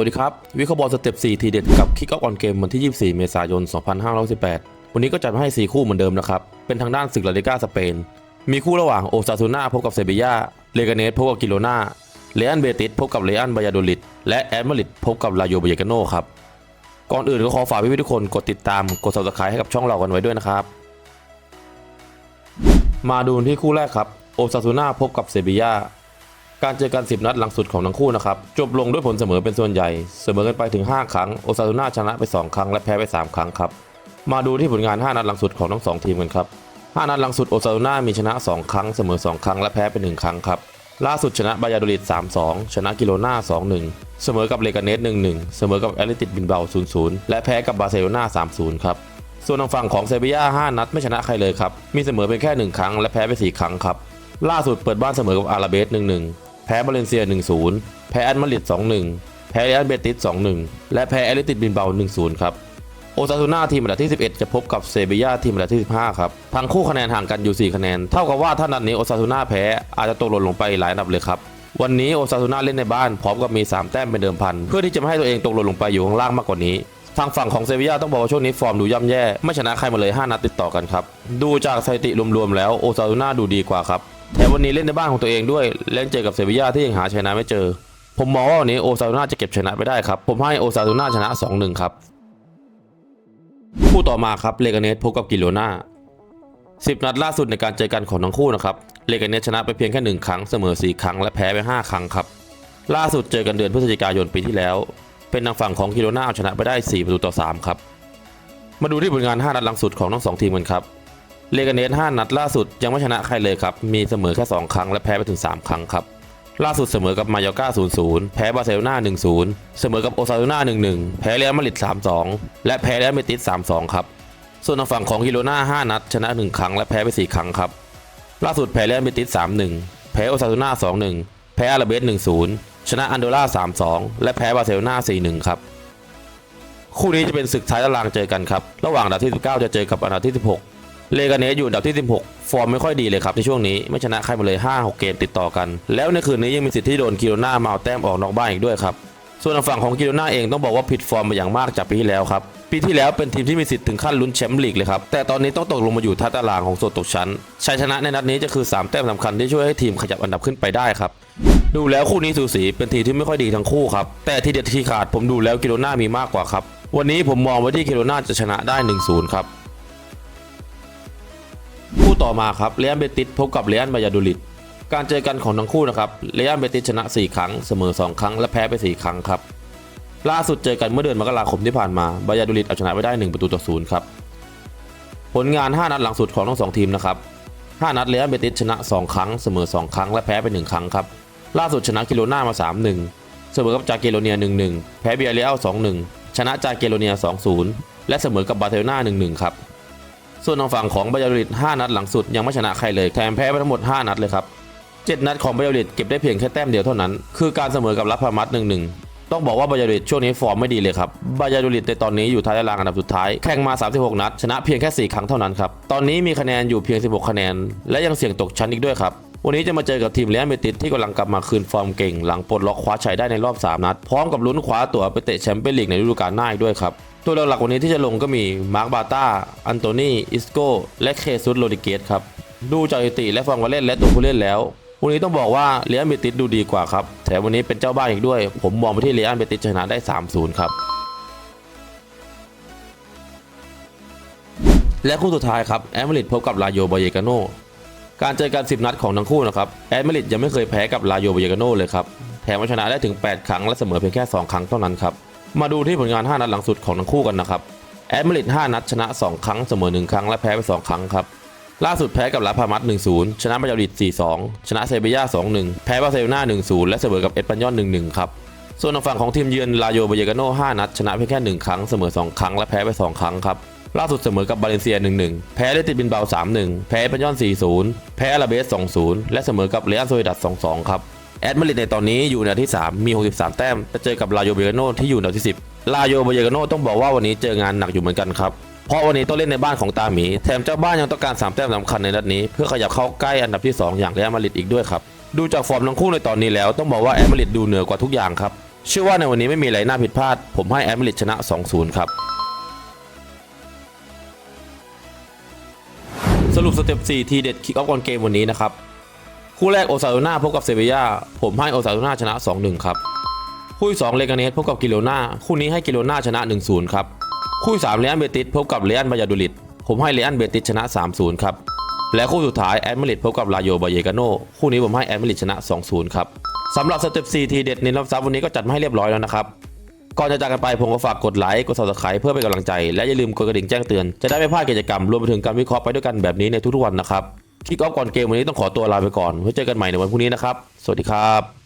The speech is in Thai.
วัสดีครับ วิเคราะห์บอลสเต็ป 4 ทีเด็ดกับคิกออฟออนเกมวันที่ 24 เมษายน 2518 วันนี้ก็จัดมาให้ 4 คู่เหมือนเดิมนะครับ เป็นทางด้านศึกลาลิก้าสเปน มีคู่ระหว่างโอซาซูน่าพบกับเซบียาเลกาเนสพบกับกิโลนาเลอันเบติสพบกับเลอันบายาโดลิดและแอดมาริดพบกับลาโยบายกาโนครับ ก่อนอื่นก็ขอฝากพี่ๆทุกคนกดติดตามกด subscribe ให้กับช่องเรากันไว้ด้วยนะครับ มาดูที่คู่แรกครับโอซาซูน่าพบกับเซบียา การเจอกัน 10 นัดหลังสุดของทั้งคู่นะครับ จบลงด้วยผลเสมอเป็นส่วนใหญ่ เสมอกันไปถึง 5 ครั้ง โอซาซูน่าชนะไป 2 ครั้ง และแพ้ไป 3 ครั้งครับ มาดูที่ผลงาน 5 นัดหลังสุดของทั้ง 2 ทีมกันครับ 5 นัดหลังสุดโอซาซูน่ามีชนะ 2 ครั้ง เสมอ 2 ครั้ง และแพ้ไป 1 ครั้งครับ ล่าสุดชนะบายาโดลิด3-2 ชนะกิโลนา2-1 เสมอกับเลกาเนส1-1 เสมอกับแอตเลติกบินเบา0-0 และแพ้กับบาร์เซโลนา3-0 ครับ ส่วนทางฝั่งของเซบีย่า5นัดไม่ชนะใครเลยครับ มีเสมอเป็นแค่ 1 ครั้ง และแพ้ไป 4 ครั้งครับล่าสุดเปิดบ้านเสมอกับอาราเบส1-1 พ้บาเลนเซีย 1-0 แพ้แอตมาดริด2-1 แพ้เรอัลเบติส 2-1 และแพ้แอตเลติกบินเบา 1-0 ครับ โอซาซูน่าทีมอันดับที่ 11 จะพบกับเซบียาทีมอันดับที่ 15 ครับ ทั้งคู่คะแนนห่างกันอยู่ 4 คะแนน เท่ากับว่าถ้านัดนี้โอซาซูน่าแพ้อาจจะตกหล่นลงไปหลายอันดับเลยครับ วันนี้โอซาซูน่าเล่นในบ้านพร้อมกับมี 3 แต้มเป็นเดิมพัน เพื่อที่จะไม่ให้ตัวเองตกหล่นลงไปอยู่ข้างล่างมากกว่านี้ทางฝั่งของเซบียาต้องบอกว่าช่วงนี้ฟอร์มดูย่ำแย่ ไม่ชนะใครมาเลย 5 นัดติดต่อกันครับ ดูจากสถิติรวมๆแล้วโอซาซูน่าดูดีกว่าครับ แถมวันนี้เล่นในบ้านของตัวเองด้วยเล่นเจอกับเซบียาที่ยังหาชนะไม่เจอ ผมมองว่าวันนี้โอซาซูน่าจะเก็บชนะไปได้ครับ ผมให้โอซาซูน่าชนะ 2-1 ครับคู่ต่อมาครับเลกาเนสพบกับกิโลนา10นัดล่าสุดในการเจอกันของทั้งคู่นะครับเลกาเนสชนะไปเพียงแค่หนึ่งครั้งเสมอ4ครั้งและแพ้ไป5ครั้งครับล่าสุดเจอกันเดือนพฤศจิกายนปีที่แล้ว เป็นทางฝั่งของกิโลนาเอาชนะไปได้ 4 ประตูต่อ 3 ครับ มาดูที่ผลงาน 5 นัดหลังสุดของทั้งสองทีมกันครับ เลกาเนส5นัดล่าสุดยังไม่ชนะใครเลยครับ มีเสมอแค่ 2 ครั้งและแพ้ไปถึง 3 ครั้งครับ ล่าสุดเสมอกับมายอร์กา0-0 แพ้บาร์เซโลนา 1-0 เสมอกับโอซาซูน่า1-1 แพ้เรอัลมาดริด 3-2 และแพ้เรอัลเมติส3-2 ครับ ส่วนทางฝั่งของกิโลนา5นัดชนะ 1 ครั้งและแพ้ไป 4 ครั้งครับ ล่าสุดแพ้เรอัลเมติส3-1 แพ้โอซาซูน่า2-1 แพ้อาราเบส 1-0 ชนะอันโดรา3-2 และแพ้บาร์เซโลนา 4-1 ครับคู่นี้จะเป็นศึกท้ายตารางเจอกันครับ ระหว่างอันดับที่ 19 จะเจอกับอันดับที่ 16 เลกาเนสอยู่อันดับที่ 16 ฟอร์มไม่ค่อยดีเลยครับในช่วงนี้ไม่ชนะใครมาเลย 5-6 เกมติดต่อกัน แล้วในคืนนี้ยังมีสิทธิ์ที่โดนกิโลนามาเอาแต้มออกนอกบ้านอีกด้วยครับส่วนทางฝั่งของกิโลนาเองต้องบอกว่าผิดฟอร์มมาอย่างมากจากปีที่แล้วครับปีที่แล้วเป็นทีมที่มีสิทธิ์ถึงขั้นลุ้นแชมป์ลีกเลยครับแต่ตอนนี้ต้องตกลงมาอยู่ท้าตารางของโซนตกชั้นชัยชนะในนัดนี้จะคือ 3 แต้มสำคัญที่ช่วยให้ทีมขยับอันดับขึ้นไปได้ครับดูแล้วคู่นี้สูสีเป็นทีมที่ไม่ค่อยดีทั้งคู่ครับแต่ที่เด็ดที่ขาดผมดูแล้วกิโลนามีมากกว่าครับวันนี้ผมมองไว้ที่กิโลนาจะชนะได้ 1-0 ครับ คู่ต่อมาครับเรอัลเบติสพบกับเรอัลบายาโดลิดการเจอกันของทั้งคู่นะครับเรอัลเบติสชนะ 4 ครั้งเสมอ 2 ครั้งและแพ้ไป 4 ครั้งครับล่าสุดเจอกันเมื่อเดือนมกราคมที่ผ่านมาบายาโดลิดเอาชนะไปได้ 1 ประตูต่อ0ครับผลงาน 5 นัดหลังสุดของทั้งสองทีมนะครับ5นัดเรอัลเบติสชนะ 2 ครั้งเสมอ 2 ครั้งและแพ้ไป 1 ครั้งครับล่าสุดชนะกิโลนามา 3-1 เสมอกับจาเกโรเนีย 1-1 แพ้เบียเรียล2-1 ชนะจาเกโรเนีย 2-0 และเสมอกับบาร์เซโลนา 1-1 ครับ ส่วนทางฝั่งของบายาโดลิด5นัดหลังสุดยังไม่ชนะใครเลยแถมแพ้ไปทั้งหมด 5 นัดเลยครับ 7 นัดของบายาโดลิดเก็บได้เพียงแค่แต้มเดียวเท่านั้น คือการเสมอกับลัพพามัด1-1ต้องบอกว่าบายาโดลิดช่วงนี้ฟอร์มไม่ดีเลยครับบายาโดลิดในตอนนี้อยู่ท้ายตารางอันดับสุดท้าย แข่งมา 36 นัด ชนะเพียงแค่ 4 ครั้งเท่านั้นครับ ตอนนี้มีคะแนนอยู่เพียง 16 คะแนน และยังเสี่ยงตกชั้นอีกด้วยครับ วันนี้จะมาเจอกับทีมเรอัลเมติสที่กำลังกลับมาคืนฟอร์มเก่ง หลังปลดล็อกคว้าชัยได้ในรอบ 3 นัด พร้อมกับลุ้นคว้าตั๋วไปเตะแชมเปี้ยนลีกในฤดูกาลหน้าอีกด้วยครับ ตัวหลักๆวันนี้ที่จะลงก็มีมาร์คบาต้าอันโตนีอิสโก้และเคซุสโรดิเกสครับดูจากสถิติและฟอร์มการเล่นและตัวผู้เล่นแล้ววันนี้ต้องบอกว่าเรอัลเบติสดูดีกว่าครับแถมวันนี้เป็นเจ้าบ้านอีกด้วย ผมมองไปที่เรอัลเบติสชนะได้ 3-0 ครับและคู่สุดท้ายครับแอดมาริดพบกับลาโยบายเกาโน การเจอกัน 10 นัดของทั้งคู่นะครับแอดมาริดยังไม่เคยแพ้กับลาโยเบยกาโนเลยครับแถมชนะได้ถึง 8 ครั้งและเสมอเพียงแค่ 2 ครั้งเท่านั้นครับมาดูที่ผลงาน 5 นัดหลังสุดของทั้งคู่กันนะครับแอดมาริด5นัดชนะ 2 ครั้งเสมอ 1 ครั้งและแพ้ไป 2 ครั้งครับล่าสุดแพ้กับลาพามัด1-0 ชนะบายาลิด4-2 ชนะเซเบียา2-1 แพ้บาเซโลนา1-0 และเสมอกับเอสปันยอน1-1 ครับ ส่วนทางฝั่งของทีมเยือนลาโยเบายกาโน5นัด ชนะเพียงแค่ 1 ครั้ง เสมอ 2 ครั้ง และแพ้ไป 2 ครั้งครับ ล่าสุดเสมอกับบาเลนเซีย 1-1 แพ้เลติดบินเบา 3-1 แพ้เปันยอน 4-0 แพ้อาราเบส 2-0 และเสมอกับเรอัลโซลิดัส2-2 ครับแอดมาริดในตอนนี้อยู่อันที่ 3 มี 63 แต้มจะเจอกับลาโยเบายกโนที่อยู่อันที่ 10 ลาโยเบายกโนต้องบอกว่าวันนี้เจองานหนักอยู่เหมือนกันครับ เพราะวันนี้ต้องเล่นในบ้านของตาหมี แถมเจ้าบ้านยังต้องการ 3 แต้มสำคัญในนัดนี้ เพื่อขยับเข้าใกล้อันดับที่ 2 อย่างเรอัลมาดริดอีกด้วยครับ ดูจากฟอร์มทั้งคู่ในตอนนี้แล้วต้องบอกว่าแอดมาดริดดูเหนือกว่าทุกอย่างครับ เชื่อว่าในวันนี้ไม่มีอะไรน่าผิดพลาด ผมให้แอดมิลิตชนะ 2-0 ครับ รุปสเต็ป4ทีเด็ดคิกออฟก่อนเกมวันนี้นะครับ คู่แรกโอซาโดนาพบกับเซเบียาผมให้โอซาโดนาชนะ 2-1 ครับ คู่ที่2เลกาเนสพบกับกิโลนาคู่นี้ให้กิโลนาชนะ 1-0 ครับ คู่ที่3เรอันเบติสพบกับเรอันบายาดูลิดผมให้เรอันเบติสชนะ 3-0 ครับ และคู่สุดท้ายแอดมิลิตพบกับลาโยบาเยกาโนคู่นี้ผมให้แอดมิลิตชนะ 2-0 ครับสำหรับสเต็ป4ทีเด็ดในรอบซับวันนี้ก็จัดมาให้เรียบร้อยแล้วนะครับ ก่อนจะจากกันไปผมก็ฝากกดไลค์ กด subscribe เพื่อเป็นกำลังใจ และอย่าลืมกดกระดิ่งแจ้งเตือน จะได้ไม่พลาดกิจกรรม รวมไปถึงการวิเคราะห์ไปด้วยกันแบบนี้ในทุกๆวันนะครับคิกออฟก่อนเกมวันนี้ต้องขอตัวลาไปก่อนไว้เจอกันใหม่ในวันพรุ่งนี้นะครับ สวัสดีครับ